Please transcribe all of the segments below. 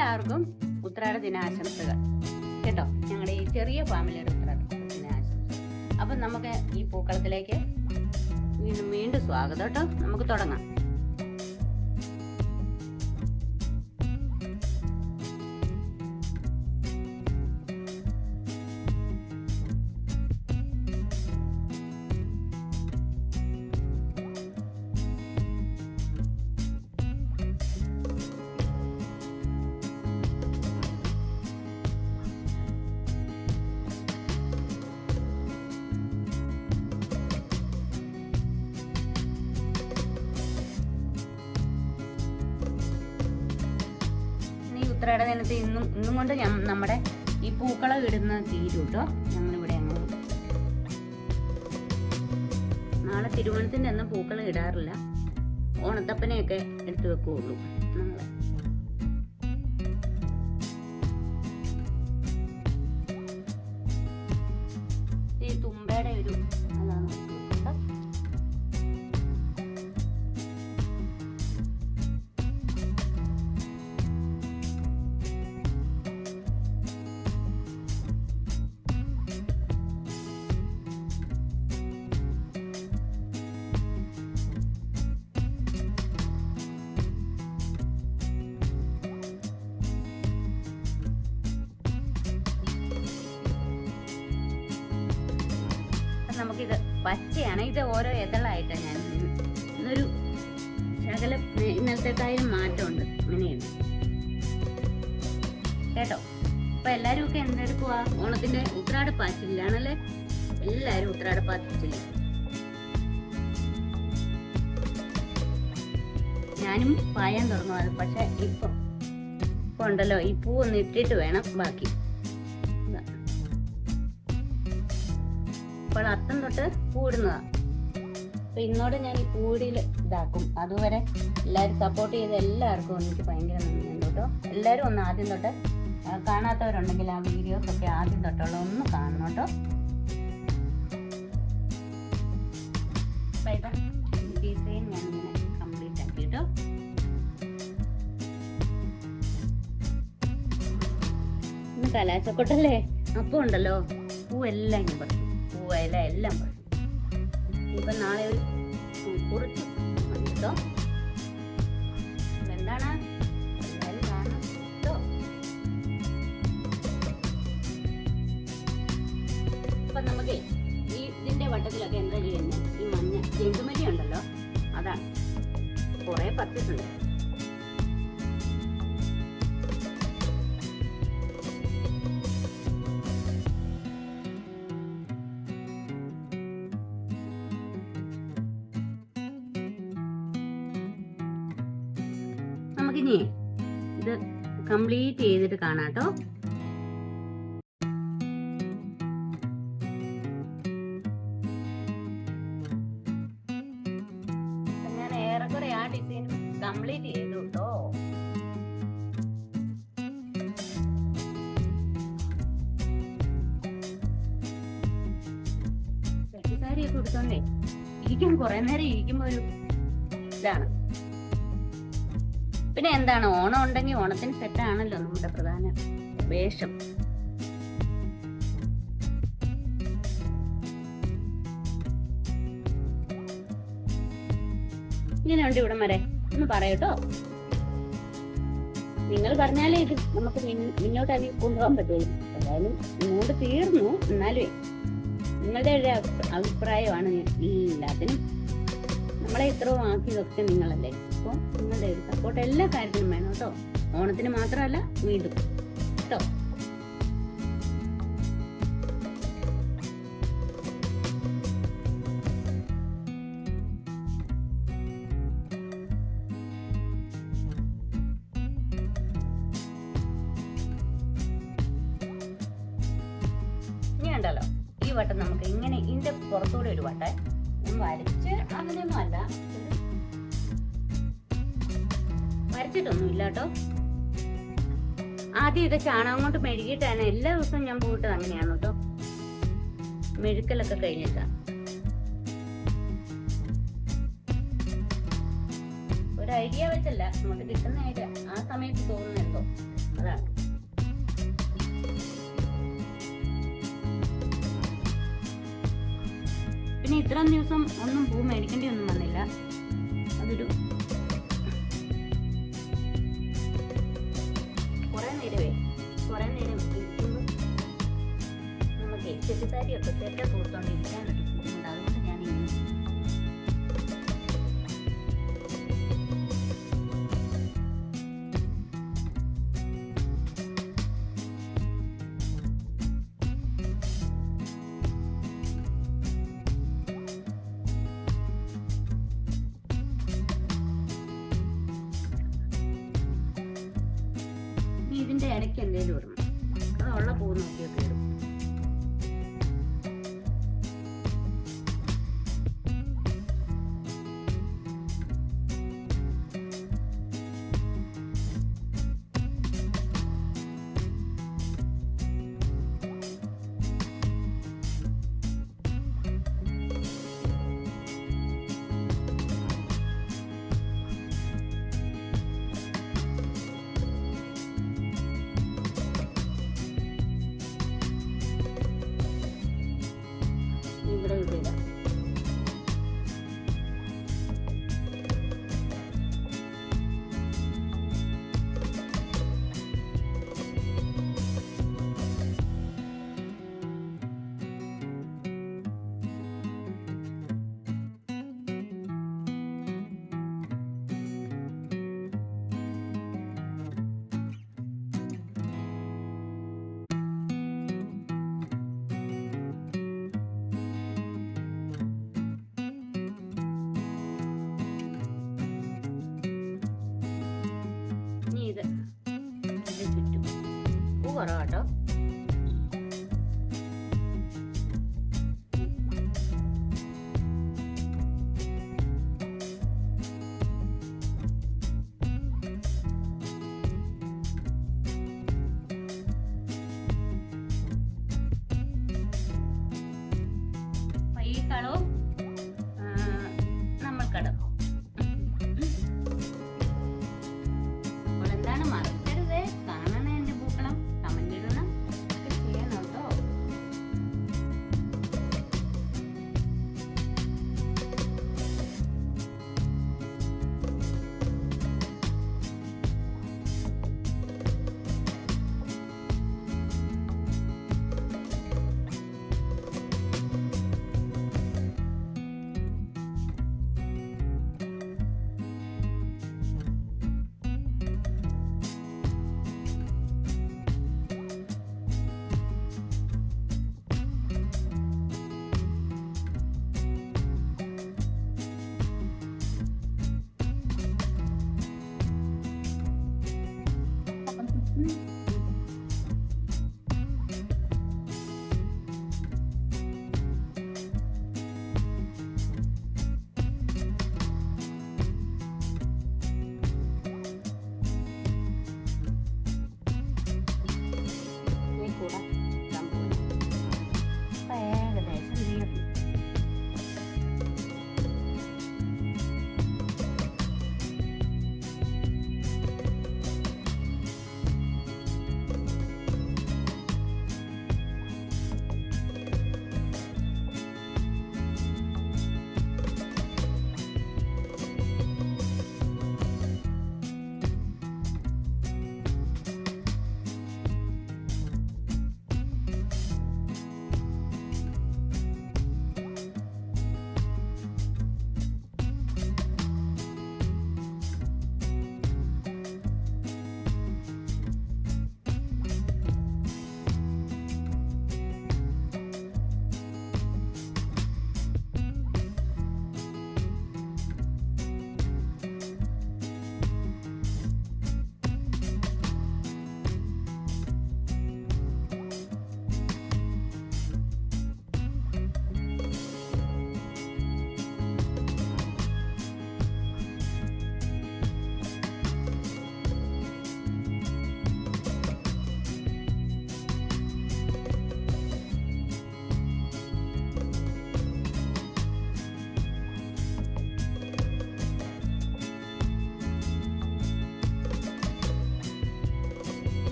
എല്ലാവർക്കും ഉത്രാട ദിനാശംസകൾ. കേട്ടോ? ഞങ്ങളുടെ ഈ ചെറിയ ഫാമിലിയുടെ ഉത്രാട ദിനാശംസകൾ. അപ്പം നമുക്ക് ഈ പൂക്കളത്തിലേക്ക് വീണ്ടും വീണ്ടും സ്വാഗതം കേട്ടോ. നമുക്ക് തുടങ്ങാം. ഈ നേരത്തെ ഇന്നും ഇന്നും കൊണ്ട് ഞാൻ നമ്മുടെ ഈ പൂക്കള ഇടുന്ന തീരും കേട്ടോ ഞങ്ങളിവിടെ അങ്ങ് നാളെ തിരുവോണത്തിന്റെ അന്ന് പൂക്കൾ ഇടാറില്ല. ഓണത്തപ്പനെയൊക്കെ എടുത്തു വെക്കുകയുള്ളൂ നമ്മൾ നമുക്കിത് പച്ചയാണ്. ഇത് ഓരോ ഇതളായിട്ടാണ് ഞാൻ ഇതൊരു ഇന്നത്തെ കാര്യം മാറ്റമുണ്ട്. അങ്ങനെയാണ് കേട്ടോ? അപ്പൊ എല്ലാരും ഒക്കെ എന്തെടുക്കുക ഓണത്തിന്റെ ഉത്രാട പാച്ചിലാണല്ലേ എല്ലാരും ഉത്രാട പാച്ചില്ല ഞാനും പായാൻ തുടങ്ങും അത് പക്ഷെ ഇപ്പൊ ഇപ്പൊ ഉണ്ടല്ലോ. ഈ പൂ ഒന്ന് ഇട്ടിട്ട് വേണം ബാക്കി. ഇപ്പോൾ അത്തം തൊട്ട് കൂടുന്നതാണ് അപ്പൊ ഇന്നോട് ഞാൻ ഈ പൂടിയിൽ ഇതാക്കും. അതുവരെ എല്ലാവരും സപ്പോർട്ട് ചെയ്ത എല്ലാവർക്കും എനിക്ക് ഭയങ്കര നന്ദിയുണ്ട് കേട്ടോ. എല്ലാവരും ഒന്ന് ആദ്യം തൊട്ട് കാണാത്തവരുണ്ടെങ്കിൽ ആ വീഡിയോസ് ഒക്കെ ആദ്യം തൊട്ടുള്ള ഒന്ന് കാണണം കേട്ടോ. ഡിസൈൻ ഞാൻ ഇങ്ങനെ കംപ്ലീറ്റ് ആക്കി കേട്ടോ. കലാശക്കൊട്ടല്ലേ? അപ്പം ഉണ്ടല്ലോ. പൂവെല്ലാം ഞാൻ ylet lumber നമുക്കിനി ഇത് കംപ്ലീറ്റ് ചെയ്തിട്ട് കാണാട്ടോ ഞാൻ ഏറെക്കുറെ ആ ഡിസൈൻ കംപ്ലീറ്റ് ചെയ്തു കേട്ടോ. സാരിയൊക്കെ കൊടുത്തോണ്ടേ ഇരിക്കും. കുറെ നേരം ഇരിക്കുമ്പോ ഒരു ഇതാണ്. പിന്നെ എന്താണ്? ഓണം ഉണ്ടെങ്കിൽ ഓണത്തിന് സെറ്റാണല്ലോ നമ്മുടെ പ്രധാന വേഷം. ഇങ്ങനെയുണ്ട് ഇവിടെ വരെ ഒന്ന് പറയട്ടോ നിങ്ങൾ പറഞ്ഞാലേ ഇത് നമുക്ക് മുന്നോട്ട് അധികം കൊണ്ടുപോകാൻ പറ്റുള്ളൂ. എന്തായാലും ഇങ്ങോട്ട് തീർന്നു. എന്നാലേ നിങ്ങളുടെ ഒരു അഭിപ്രായമാണ് എല്ലാത്തിനും. നമ്മളെ ഇത്രയും ആക്കിയതൊക്കെ നിങ്ങളല്ലേ? അപ്പോൾ നിങ്ങളുടെ ഒരു സപ്പോർട്ട് എല്ലാ കാര്യത്തിനും വേണം കേട്ടോ. ഓണത്തിന് മാത്രമല്ല വീണ്ടും. കേട്ടോ? ഈ വട്ടം നമുക്ക് ഇങ്ങനെ ഇതിന്റെ പുറത്തൂടെ ഒരു വട്ടം വരച്ച് അങ്ങനെയൊന്നും അല്ല അരച്ചിട്ടൊന്നുമില്ല കേട്ടോ ആദ്യം ഇത് ചാണകം കൊണ്ട് മെഴുകിയിട്ടാണ് എല്ലാ ദിവസവും ഞാൻ പോയിട്ടത് അങ്ങനെയാണ് കേട്ടോ മെഴുക്കലൊക്കെ കഴിഞ്ഞിട്ടാണ് ഒരു ഐഡിയ വെച്ചല്ല നമുക്ക് കിട്ടുന്ന ഐഡിയ ആ സമയത്ത് തോന്നുന്നുണ്ടോ അതാണ്. പിന്നെ ഇത്രയും ദിവസം ഒന്നും പൂ മേടിക്കേണ്ടി ഒന്നും വന്നില്ല. അതൊരു നേരമേ കുറേ നേരം ഇരിക്കുമ്പോൾ നമുക്ക് ചെട്ടിത്താരിയൊക്കെ തെറ്റാ കൊടുത്തോണ്ടിരിക്കാനുണ്ട് എന്തെങ്കിലും ഇടണം അതുള്ള പൂ നോക്കിയൊക്കെ からあら Mm-hmm.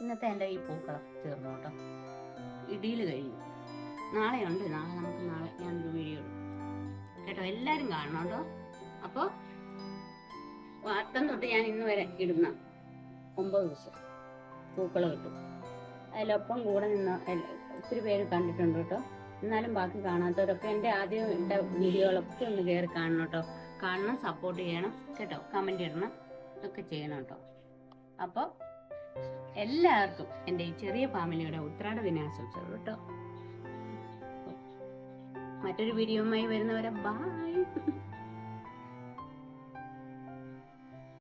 ഇന്നത്തെ എന്റെ ഈ പൂക്കളം തീർന്നു കേട്ടോ. ഇടിയിൽ കഴിഞ്ഞു. നാളെ ഉണ്ട്. നാളെ നമുക്ക് നാളെ ഞാനൊരു വീഡിയോ ഇടും. കേട്ടോ? എല്ലാവരും കാണണം കേട്ടോ. അപ്പോൾ വാർത്തം തൊട്ട് ഞാൻ ഇന്ന് വരെ ഇടുന്ന ഒമ്പത് ദിവസം പൂക്കളം ഇട്ടു. അതിലൊപ്പം കൂടെ നിന്ന് ഒത്തിരി പേര് കണ്ടിട്ടുണ്ട് കേട്ടോ. എന്നാലും ബാക്കി കാണാത്തവരൊക്കെ എന്റെ ആദ്യം ഇട്ട വീഡിയോകളൊക്കെ ഒന്ന് കയറി കാണണം കേട്ടോ. കാണണം സപ്പോർട്ട് ചെയ്യണം. കേട്ടോ? കമന്റ് ഇടണം. ഒക്കെ ചെയ്യണം കേട്ടോ. അപ്പോൾ എല്ലാവർക്കും എന്റെ ഈ ചെറിയ ഫാമിലിയുടെ ഉത്രാട ദിനാശംസകൾ കേട്ടോ. മറ്റൊരു വീഡിയോയുമായി വരുന്നവരെ ബായ്